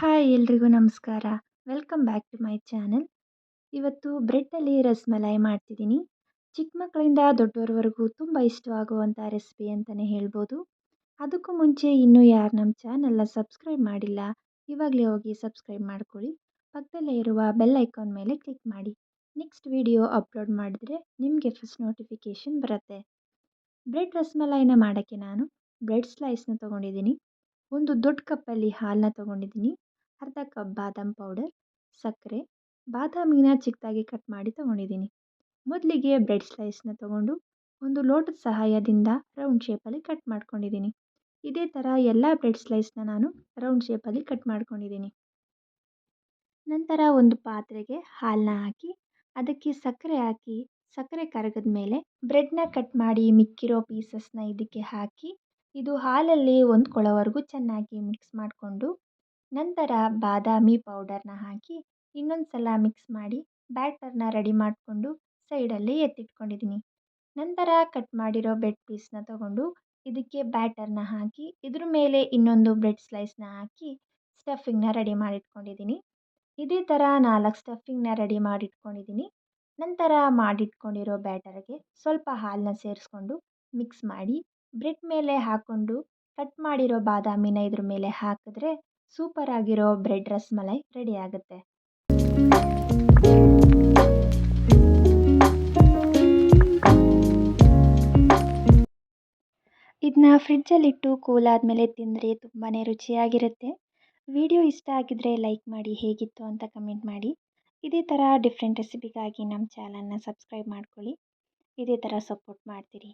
Hi ಎಲ್ರಿಗೂ ನಮಸ್ಕಾರ. Welcome back to my channel ಇವತ್ತು ಬ್ರೆಡ್ಡಲ್ಲಿ ರಸ್ಮಲಾಯಿ ಮಾಡ್ತಿದ್ದೀನಿ. ಚಿಕ್ಕ ಮಕ್ಕಳಿಂದ ದೊಡ್ಡವರವರೆಗೂ ತುಂಬ ಇಷ್ಟವಾಗುವಂಥ ರೆಸಿಪಿ ಅಂತಲೇ ಹೇಳ್ಬೋದು. ಅದಕ್ಕೂ ಮುಂಚೆ ಇನ್ನೂ ಯಾರು ನಮ್ಮ ಚಾನಲ್ನ ಸಬ್ಸ್ಕ್ರೈಬ್ ಮಾಡಿಲ್ಲ, ಇವಾಗಲೇ ಹೋಗಿ ಸಬ್ಸ್ಕ್ರೈಬ್ ಮಾಡ್ಕೊಳ್ಳಿ. ಪಕ್ಕದಲ್ಲೇ ಇರುವ ಬೆಲ್ ಐಕಾನ್ ಮೇಲೆ ಕ್ಲಿಕ್ ಮಾಡಿ. ನೆಕ್ಸ್ಟ್ ವಿಡಿಯೋ ಅಪ್ಲೋಡ್ ಮಾಡಿದ್ರೆ ನಿಮಗೆ ಫಸ್ಟ್ ನೋಟಿಫಿಕೇಷನ್ ಬರುತ್ತೆ. ಬ್ರೆಡ್ ರಸ್ಮಲಾಯಿನ ಮಾಡೋಕ್ಕೆ ನಾನು ಬ್ರೆಡ್ ಸ್ಲೈಸ್ನ ತೊಗೊಂಡಿದ್ದೀನಿ. ಒಂದು ದೊಡ್ಡ ಕಪ್ಪಲ್ಲಿ ಹಾಲನ್ನ ತೊಗೊಂಡಿದ್ದೀನಿ. ಅರ್ಧ ಕಪ್ ಬಾದಾಮ್ ಪೌಡರ್ ಸಕ್ಕರೆ, ಬಾದಾಮಿನ ಚಿಕ್ಕದಾಗಿ ಕಟ್ ಮಾಡಿ ತೊಗೊಂಡಿದ್ದೀನಿ. ಮೊದಲಿಗೆ ಬ್ರೆಡ್ ಸ್ಲೈಸ್ನ ತಗೊಂಡು ಒಂದು ಲೋಟದ ಸಹಾಯದಿಂದ ರೌಂಡ್ ಶೇಪಲ್ಲಿ ಕಟ್ ಮಾಡ್ಕೊಂಡಿದ್ದೀನಿ. ಇದೇ ಥರ ಎಲ್ಲ ಬ್ರೆಡ್ ಸ್ಲೈಸ್ನ ನಾನು ರೌಂಡ್ ಶೇಪಲ್ಲಿ ಕಟ್ ಮಾಡ್ಕೊಂಡಿದ್ದೀನಿ. ನಂತರ ಒಂದು ಪಾತ್ರೆಗೆ ಹಾಲನ್ನ ಹಾಕಿ, ಅದಕ್ಕೆ ಸಕ್ಕರೆ ಹಾಕಿ, ಸಕ್ಕರೆ ಕರಗದ ಮೇಲೆ ಬ್ರೆಡ್ನ ಕಟ್ ಮಾಡಿ ಮಿಕ್ಕಿರೋ ಪೀಸಸ್ನ ಇದಕ್ಕೆ ಹಾಕಿ, ಇದು ಹಾಲಲ್ಲಿ ಹೊಂದ್ಕೊಳ್ಳೋವರೆಗೂ ಚೆನ್ನಾಗಿ ಮಿಕ್ಸ್ ಮಾಡಿಕೊಂಡು ನಂತರ ಬಾದಾಮಿ ಪೌಡರ್ನ ಹಾಕಿ ಇನ್ನೊಂದು ಸಲ ಮಿಕ್ಸ್ ಮಾಡಿ ಬ್ಯಾಟರ್ನ ರೆಡಿ ಮಾಡಿಕೊಂಡು ಸೈಡಲ್ಲಿ ಎತ್ತಿಟ್ಕೊಂಡಿದ್ದೀನಿ. ನಂತರ ಕಟ್ ಮಾಡಿರೋ ಬ್ರೆಡ್ ಪೀಸ್ನ ತಗೊಂಡು ಇದಕ್ಕೆ ಬ್ಯಾಟರ್ನ ಹಾಕಿ ಇದ್ರ ಮೇಲೆ ಇನ್ನೊಂದು ಬ್ರೆಡ್ ಸ್ಲೈಸ್ನ ಹಾಕಿ ಸ್ಟಫಿಂಗ್ನ ರೆಡಿ ಮಾಡಿಟ್ಕೊಂಡಿದ್ದೀನಿ. ಇದೇ ಥರ ನಾಲ್ಕು ಸ್ಟಫಿಂಗ್ನ ರೆಡಿ ಮಾಡಿಟ್ಕೊಂಡಿದ್ದೀನಿ. ನಂತರ ಮಾಡಿಟ್ಕೊಂಡಿರೋ ಬ್ಯಾಟರ್ಗೆ ಸ್ವಲ್ಪ ಹಾಲನ್ನ ಸೇರಿಸ್ಕೊಂಡು ಮಿಕ್ಸ್ ಮಾಡಿ ಬ್ರೆಡ್ ಮೇಲೆ ಹಾಕ್ಕೊಂಡು ಕಟ್ ಮಾಡಿರೋ ಬಾದಾಮಿನ ಇದ್ರ ಮೇಲೆ ಹಾಕಿದ್ರೆ ಸೂಪರ್ ಆಗಿರೋ ಬ್ರೆಡ್ ರಸ್ಮಲೈ ರೆಡಿ ಆಗುತ್ತೆ. ಇದನ್ನ ಫ್ರಿಡ್ಜಲ್ಲಿಟ್ಟು ಕೂಲ್ ಆದಮೇಲೆ ತಿಂದರೆ ತುಂಬಾ ರುಚಿಯಾಗಿರುತ್ತೆ. ವಿಡಿಯೋ ಇಷ್ಟ ಆಗಿದ್ರೆ ಲೈಕ್ ಮಾಡಿ ಹೇಗಿತ್ತು ಅಂತ ಕಮೆಂಟ್ ಮಾಡಿ. ಇದೇ ಥರ ಡಿಫ್ರೆಂಟ್ ರೆಸಿಪಿಗಾಗಿ ನಮ್ಮ ಚಾನಲ್ನ ಸಬ್ಸ್ಕ್ರೈಬ್ ಮಾಡ್ಕೊಳ್ಳಿ. ಇದೇ ಥರ ಸಪೋರ್ಟ್ ಮಾಡ್ತೀರಿ.